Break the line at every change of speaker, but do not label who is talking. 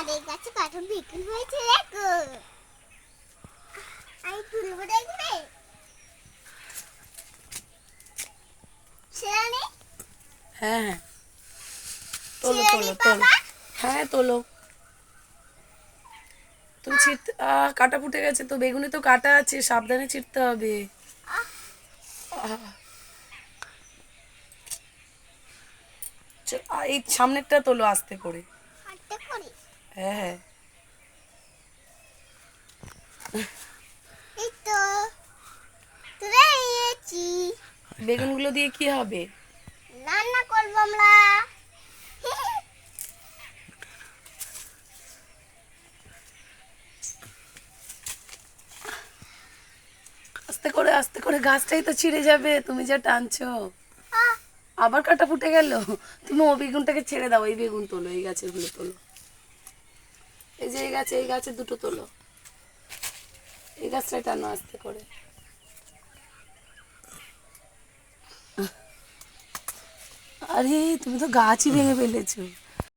আমাদের কাছে বিক্রি হয়েছে দেখো। আমি তুলবো দেখবে?
হ্যাঁ হ্যাঁ। তোলো তোলো তোলো। হ্যাঁ তোলো। তুমি আহ কাটা ফুটে গেছে তো বেগুনে তো কাটা আছে সাবধানে ছিটতে হবে। এই সামনেরটা তোলো আস্তে করি? হ্যাঁ। বেগুনগুলো দিয়ে কি হবে?
রান্না করব আমরা।
আস্তে করে আস্তে করে গাছটাই তো ছিঁড়ে যাবে তুমি যা টানছো। আবার কাটা ফুটে গেল? তুমি ও বেগুনটাকে ছেড়ে দাও এই বেগুন তোলো এই গাছেরগুলো তোলো। যে এই গাছে এই গাছে দুটো তোলো। এই গাছটা টানো আস্তে করে। আরে, তুমি তো গাছই ভেঙে ফেলেছো।